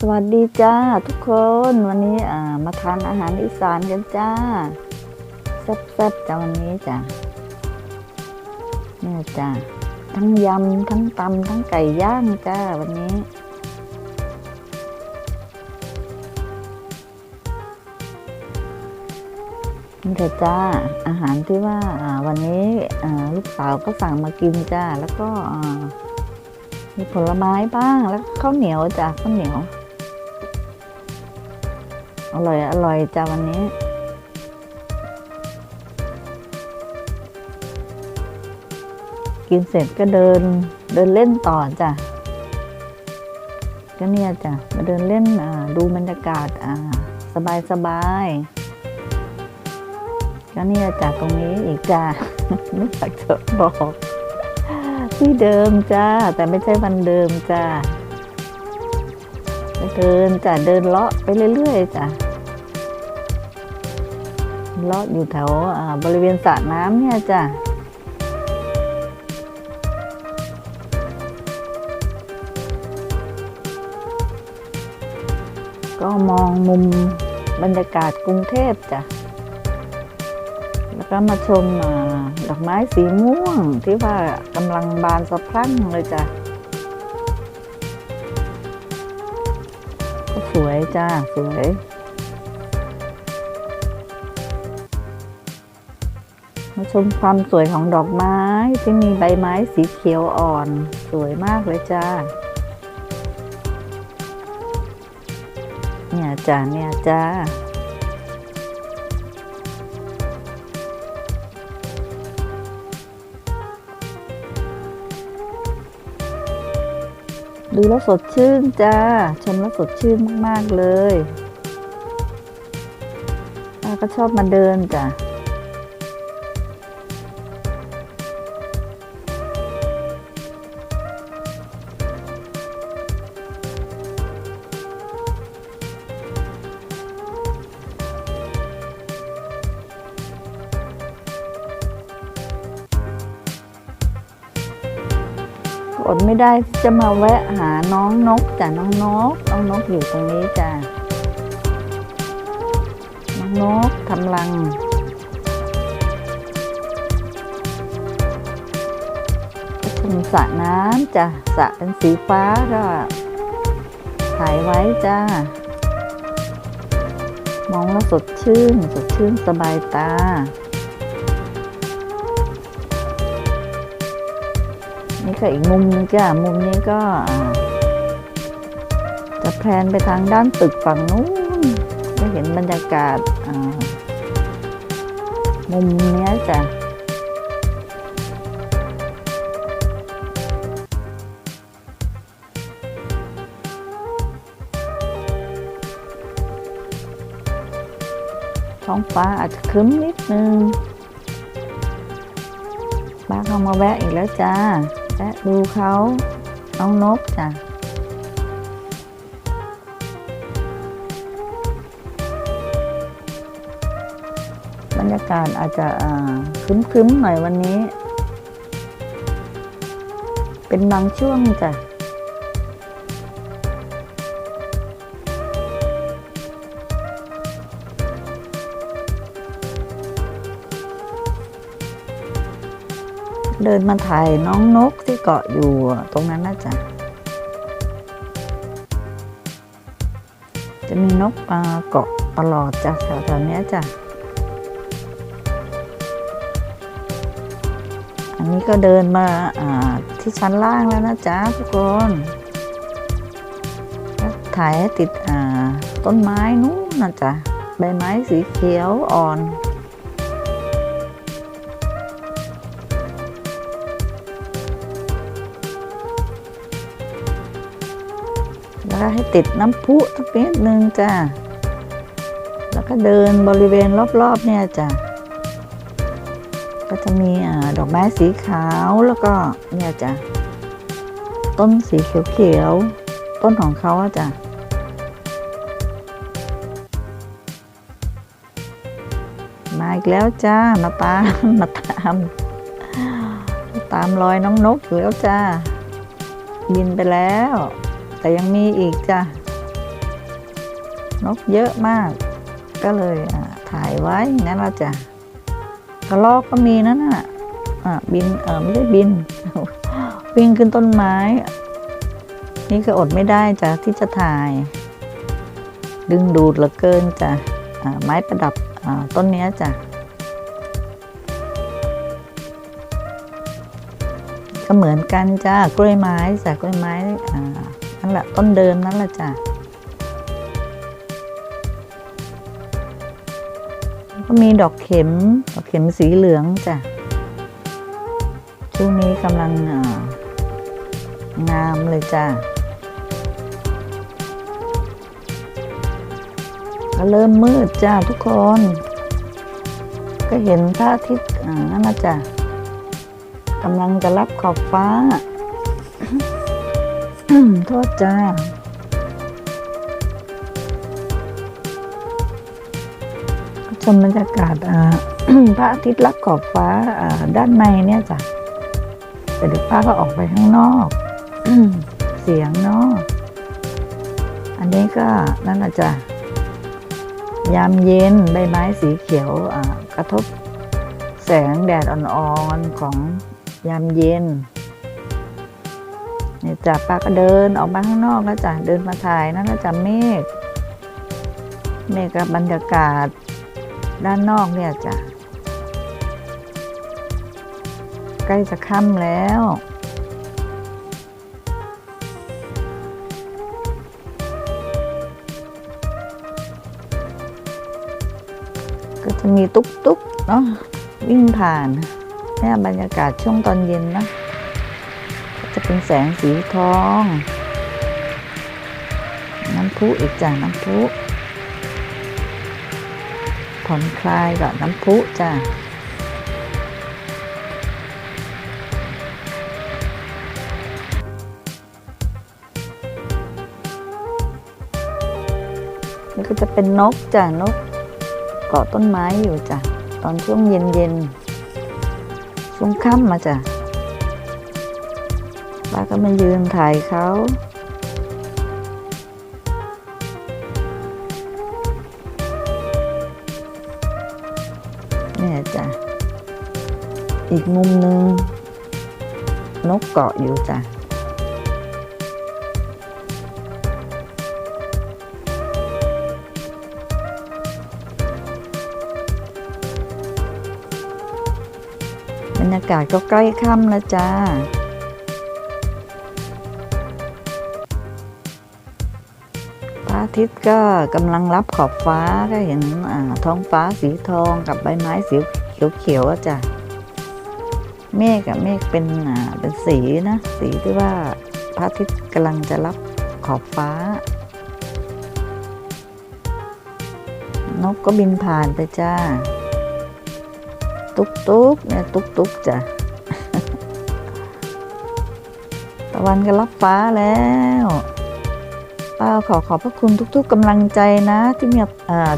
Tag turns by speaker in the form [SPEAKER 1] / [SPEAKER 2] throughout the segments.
[SPEAKER 1] สวัสดีจ้าทุกคนวันนี้อ่ามาทานอาหารอีสานกันจ้าแซ่บๆจ้าวันนี้จ้าเนี่ยจ้าทั้งยำทั้งตำทั้งไก่ย่างจ้าวันนี้นี่เถอะจ้าอาหารที่ว่าวันนี้ลูกสาวก็สั่งมากินจ้าแล้วก็มีผลไม้บ้างแล้วข้าวเหนียวจ้าข้าวเหนียว อร่อย อร่อยจ้าวันนี้ กินเสร็จก็เดินเดินเล่นต่อจ้ะก็เนี่ยจ้ะมาเดินเล่นดูบรรยากาศสบายสบายๆก็เนี่ยจ้ะตรงนี้อีกจ้ะไม่อยากจะบอก ที่เดิมจ้าแต่ไม่ใช่วันเดิมจ้า เดินจ้ะเดินเลาะไปเรื่อยๆจ้ะเลาะอยู่แถวบริเวณสระน้ำเนี่ยจ้ะก็มองมุมบรรยากาศกรุงเทพจ้ะ แล้วก็มาชมดอกไม้สีม่วงที่ว่ากำลังบานสะพรั่งเลยจ้ะ วยจ้า สวย มาชมความสวยของดอกไม้ที่มีใบไม้สีเขียวอ่อน สวยมากเลยจ้า เนี่ยจ้าเนี่ยจ้า ดูแล้วสดชื่นจ้า ชมแล้วสดชื่นมาก ๆ เลยป้าก็ชอบมาเดินจ้ะ อดไม่ได้จะมาแวะหาน้องนกจ้ะน้องนกน้องนกอยู่ตรงนี้จ้ะน้องนกทำรังก็ชมสระน้ำจ้ะสระเป็นสีฟ้าก็ถ่ายไว้จ้ามองแล้วสดชื่น สดชื่นสบายตา นี่ก็อีกมุมนึงจ้ะมุมนี้ก็จะแพนไปทางด้านตึกฝั่งนู้นก็เห็นบรรยากาศมุมนี้จ้ะท้องฟ้าอาจจะครึ้มนิดนึงป้าเข้ามาแวะอีกแล้วจ้า และดูเขาน้องนกจ้ะบรรยากาศอาจจะคึ้มๆหน่อยวันนี้ เป็นบางช่วงจ้ะ เดินมาถ่ายน้องนกที่เกาะอยู่ตรงนั้นนะจ๊ะจะมีนกมาเกาะตลอดจ้ะแถวๆนี้จ้ะอันนี้ก็เดินมาที่ชั้นล่างแล้วนะจ๊ะทุกคนถ่ายให้ติดต้นไม้นู้นนะจ๊ะใบไม้สีเขียวอ่อน้วก็ให้ติดน้ำพุสักนิดนึงจ้ะแล้วก็เดินบริเวณรอบๆเนี่ยจ้ะก็จะมีอดอกไม้สีขาวแล้วก็เนี่ยจ้ะต้นสีเขียวๆต้นของเขาจ้ะมาอีกแล้วจ้ามาตามมาตาม ตามรอยน้องนกอยู่แล้วจ้าบินไปแล้ว แต่ยังมีอีกจ้ะนกเยอะมาก ก็เลยถ่ายไว้นั่นละจ้ะกระรอกก็มีนั่นน่ะบินเออไม่ได้บินวิ่งขึ้นต้นไม้ นี่ก็อดไม่ได้จ้ะที่จะถ่าย ดึงดูดเหลือเกินจ้ะไม้ประดับต้นนี้จ้ะก็เหมือนกันจ้ากล้วยไม้จ้ะกล้วยไม้อ่า นั่นแหละต้นเดิมนั่นแหละจ้ะก็มีดอกเข็ม ดอกเข็มสีเหลืองจ้ะ ช่วงนี้กำลังงามเลยจ้ะก็เริ่มมืดจ้าทุกคน ก็เห็นพระอาทิตย์อ่นั่นนะจ้ะกำลังจะรับขอบฟ้า โทษจ้าชมบรรยากาศพระอาทิตย์รับขอบฟ้าด้านในเนี่ยจ้ะแต่เดี๋ยวป้าก็ออกไปข้างนอกเสียงเนาะอันนี้ก็นั่นแหละจ้ะยามเย็นใบไม้สีเขียวกระทบแสงแดดอ่อนๆของยามเย็น นี่จ้ะป้าก็เดินออกมาข้างนอกแล้วจ้ะเดินมาถ่ายนั่นแล้วจ้ะเมฆเมฆกับบรรยากาศด้านนอกเนี่ยจ้ะใกล้จะค่ำแล้วก็จะมีตุ๊กตุ๊กๆเนาะวิ่งผ่านเนี่ยบรรยากาศช่วงตอนเย็นนะ เป็นแสงสีทอง น้ำพุอีกจ้ะน้ำพุผ่อนคลายกับน้ำพุจ้ะนี่ก็จะเป็นนกจ้ะนกเกาะต้นไม้อยู่จ้ะตอนช่วงเย็นเย็นช่วงค่ำมาจ้ะ ป้าก็มายืนถ่ายเขาเนี่ยจ้ะ อีกมุมหนึ่งนกเกาะอยู่จ้ะบรรยากาศก็ใกล้ค่ำแล้วจ้า อาทิตย์ก็กำลังรับขอบฟ้าก็เห็นท้องฟ้าสีทองกับใบไม้สีเขียวๆจ้ะเมฆกับเมฆเป็นเป็นสีนะ สีที่ว่าพระอาทิตย์กำลังจะรับขอบฟ้า นกก็บินผ่านไปจ้า ตุ๊กตุ๊กเนี่ยตุ๊กตุ๊กจ้ะตะวันก็รับฟ้าแล้ว ป้าขอขอบพระคุณทุก ๆกำลังใจนะ ที่มี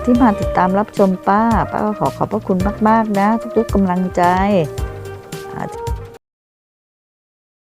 [SPEAKER 1] ที่มาติดตามรับชมป้า ป้าขอขอบพระคุณมาก ๆ นะ ทุก ๆกำลังใจ